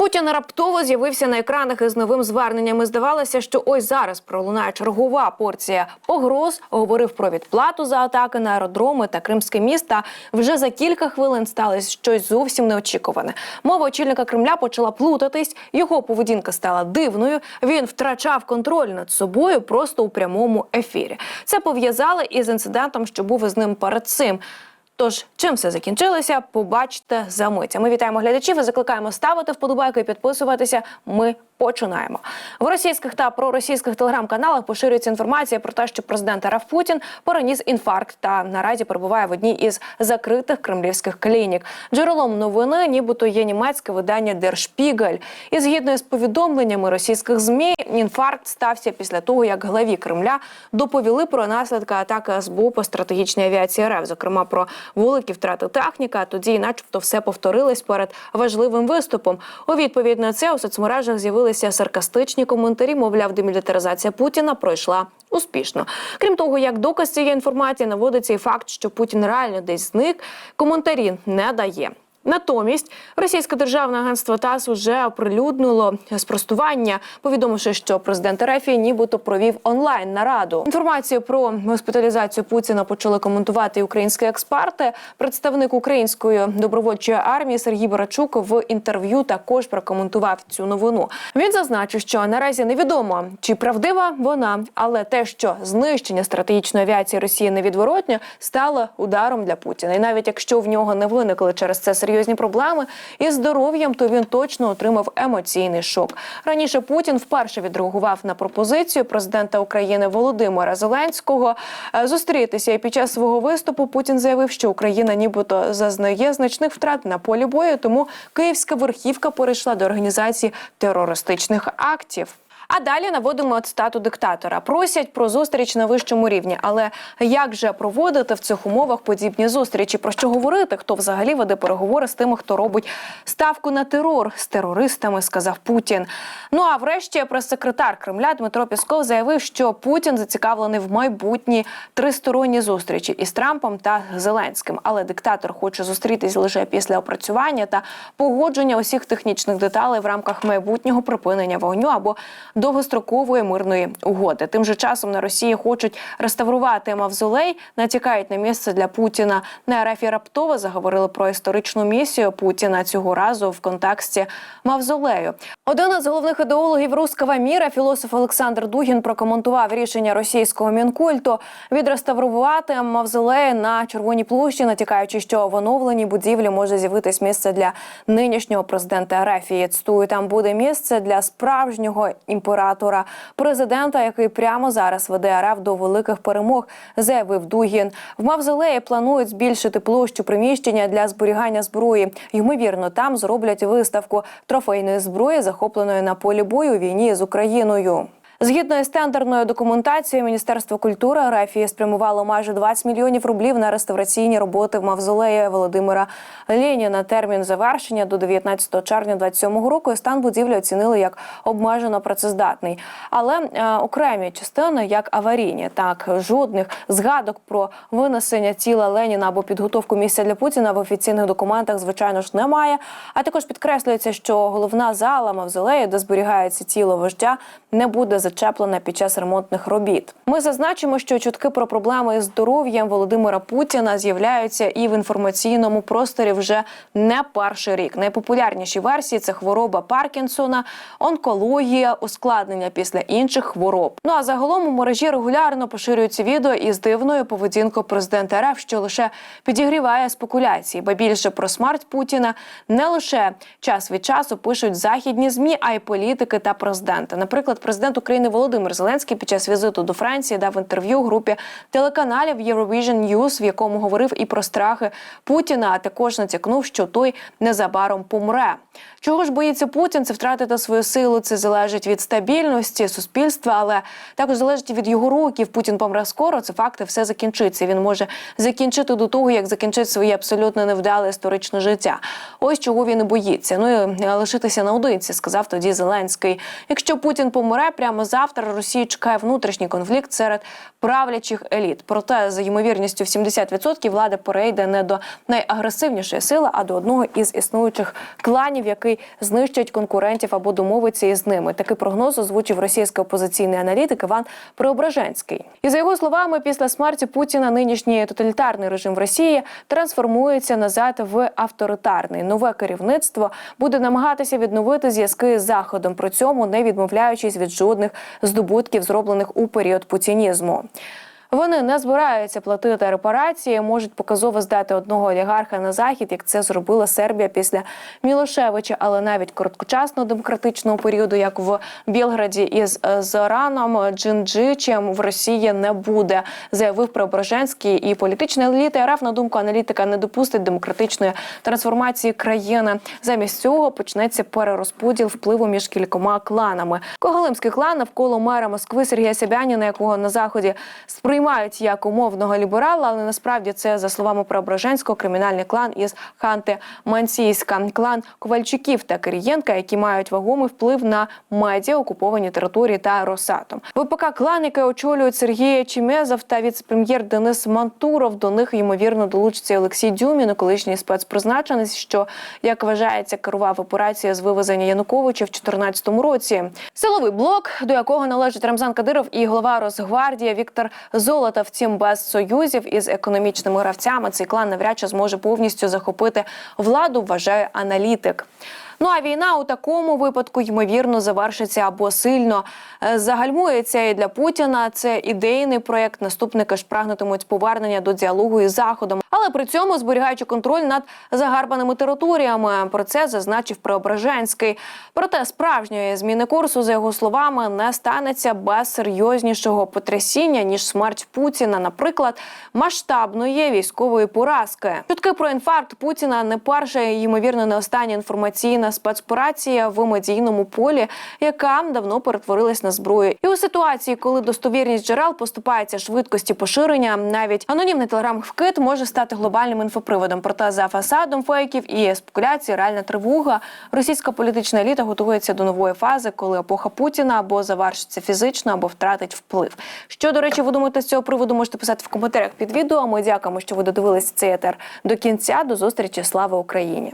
Путін раптово з'явився на екранах із новим зверненням. І Здавалося, що ось зараз пролунає чергова порція погроз. Говорив про відплату за атаки на аеродроми та кримське місто. Вже за кілька хвилин сталося щось зовсім неочікуване. Мова очільника Кремля почала плутатись. Його поведінка стала дивною. Він втрачав контроль над собою просто у прямому ефірі. Це пов'язали із інцидентом, що був із ним перед цим. Тож, чим все закінчилося, побачите за мить. Ми вітаємо глядачів і закликаємо ставити вподобайки і підписуватися. Ми починаємо. В російських та проросійських телеграм-каналах поширюється інформація про те, що президент РФ Путін переніс інфаркт та наразі перебуває в одній із закритих кремлівських клінік. Джерелом новини, нібито є німецьке видання Spiegel. І згідно з повідомленнями російських змі, інфаркт стався після того, як главі Кремля доповіли про наслідки атаки СБУ по стратегічній авіації РФ, зокрема про великі втрати техніка, А тоді, начебто, все повторилось перед важливим виступом. У відповідь на це у соцмережах з'явилися саркастичні коментарі. Мовляв, демілітаризація Путіна пройшла успішно. Крім того, як доказ цієї інформації наводиться і факт, що Путін реально десь зник. Коментарі не дає. Натомість російське державне агентство ТАСС уже оприлюднило спростування, повідомивши, що президент Рефії нібито провів онлайн нараду. Інформацію про госпіталізацію Путіна почали коментувати українські експерти. Представник української добровольчої армії Сергій Барачук в інтерв'ю також прокоментував цю новину. Він зазначив, що наразі невідомо чи правдива вона, але те, що знищення стратегічної авіації Росії невідворотньо, стало ударом для Путіна. І навіть якщо в нього не виникли через це серйозні проблеми із здоров'ям, то він точно отримав емоційний шок. Раніше Путін вперше відреагував на пропозицію президента України Володимира Зеленського е, зустрітися. І під час свого виступу Путін заявив, що Україна нібито зазнає значних втрат на полі бою, тому київська верхівка перейшла до організації терористичних актів. А далі наводимо цитату диктатора. Просять про зустріч на вищому рівні. Але як же проводити в цих умовах подібні зустрічі? Про що говорити? Хто взагалі веде переговори з тими, хто робить ставку на терор з терористами? Сказав Путін. Ну а врешті прес-секретар Кремля Дмитро Пісков заявив, що Путін зацікавлений в майбутній тристоронній зустрічі із Трампом та Зеленським. Але диктатор хоче зустрітись лише після опрацювання та погодження усіх технічних деталей в рамках майбутнього припинення вогню або довгострокової мирної угоди. Тим же часом на Росії хочуть реставрувати мавзолей, натякають на місце для Путіна. На РФ раптово заговорили про історичну місію Путіна цього разу в контексті мавзолею. Один із головних ідеологів руского міра, філософ Олександр Дугін, прокоментував рішення російського мінкульту відреставрувати мавзолей на Червоній площі, натякаючи, що в оновленій будівлі може з'явитись місце для нинішнього президента РФ. І цитую, там буде місце для справжнього імператора, президента, який прямо зараз веде РФ до великих перемог, заявив Дугін. В мавзолеї планують збільшити площу приміщення для зберігання зброї. Ймовірно, там зроблять виставку трофейної зброї, захопленої на полі бою війні з Україною. Згідно із тендерною документацією, Міністерство культури Рафії спрямувало майже 20 мільйонів рублів на реставраційні роботи в мавзолеї Володимира Леніна. Термін завершення до 19 червня 27 року. і Стан будівлі оцінили як обмежено працездатний. Але е, окремі частини як аварійні. Так жодних згадок про винесення тіла Леніна або підготовку місця для Путіна в офіційних документах, звичайно ж, немає. А також підкреслюється, що головна зала мавзолею, де зберігається тіло вождя, не буде зачеплена під час ремонтних робіт. Ми зазначимо, що чутки про проблеми із здоров'ям Володимира Путіна з'являються і в інформаційному просторі вже не перший рік. Найпопулярніші версії це хвороба Паркінсона, онкологія, ускладнення після інших хвороб. Ну а загалом у мережі регулярно поширюються відео із дивною поведінкою президента РФ, що лише підігріває спекуляції, ба більше про смерть Путіна не лише час від часу пишуть західні змі, а й політики та президенти. Наприклад, президент України Володимир Зеленський під час візиту до Франції дав інтерв'ю групі телеканалів Eurovision News, в якому говорив і про страхи Путіна, а також натякнув, що той незабаром помре. Чого ж боїться Путін? Це втратити свою силу. Це залежить від стабільності суспільства, але також залежить від його років. Путін помре скоро. Це факти, все закінчиться. Він може закінчити до того, як закінчить своє абсолютно невдале історичне життя. Ось чого він і боїться. Ну і лишитися наодинці, сказав тоді Зеленський. Якщо Путін помре прямо завтра Росію чекає внутрішній конфлікт серед правлячих еліт. Проте за ймовірністю в 70% влада перейде не до найагресивнішої сили, а до одного із існуючих кланів, який знищить конкурентів або домовиться із ними. Такий прогноз озвучив російський опозиційний аналітик Іван Преображенський. І за його словами, після смерті Путіна нинішній тоталітарний режим в Росії трансформується назад в авторитарний. Нове керівництво буде намагатися відновити зв'язки з заходом, при цьому не відмовляючись від жодних здобутків, зроблених у період путінізму. Вони не збираються платити репарації, можуть показово здати одного олігарха на захід, як це зробила Сербія після Мілошевича, але навіть короткочасного демократичного періоду, як в Білграді із е, Зораном Джинджичем, в Росії не буде, заявив Преображенський. І політична еліта РФ, на думку аналітика, не допустить демократичної трансформації країни. Замість цього почнеться перерозподіл впливу між кількома кланами. Когалимський клан навколо мера Москви Сергія Собяніна, якого на заході сприймають як умовного ліберала, але насправді це за словами Преображенського кримінальний клан із Ханти-Мансійська, клан Ковальчуків та Кирієнка, які мають вагомий вплив на медіа, окуповані території та Росатом. ВПК клан, який очолюють Сергій Чімезов та віце-прем'єр Денис Мантуров. До них ймовірно долучиться Олексій Дюмін, колишній спецпризначенець, що як вважається, керував операцією з вивезення Януковича в 2014 році. Силовий блок, до якого належить Рамзан Кадиров і голова Росгвардії Віктор Золота. Втім, без союзів із економічними гравцями цей клан навряд чи зможе повністю захопити владу, вважає аналітик. Ну а війна у такому випадку ймовірно завершиться або сильно е, загальмується. І для Путіна це ідейний проєкт. Наступники ж прагнутимуть повернення до діалогу із заходом, але при цьому зберігаючи контроль над загарбаними територіями. Про це зазначив Преображенський. Проте справжньої зміни курсу, за його словами, не станеться без серйознішого потрясіння ніж смерть Путіна, наприклад, масштабної військової поразки. Чутки про інфаркт Путіна не перша ймовірно не остання інформаційна спецоперація в медійному полі, яка давно перетворилась на зброю. І у ситуації, коли достовірність джерел поступається швидкості поширення, навіть анонімний телеграм-вкид може стати глобальним інфоприводом. Проте за фасадом фейків і спекуляцій реальна тривога. Російська політична еліта готується до нової фази, коли епоха Путіна або завершиться фізично, або втратить вплив. Що до речі, ви думаєте з цього приводу? Можете писати в коментарях під відео. Ми дякуємо, що ви додивилися цей етер до кінця. До зустрічі. Слава Україні!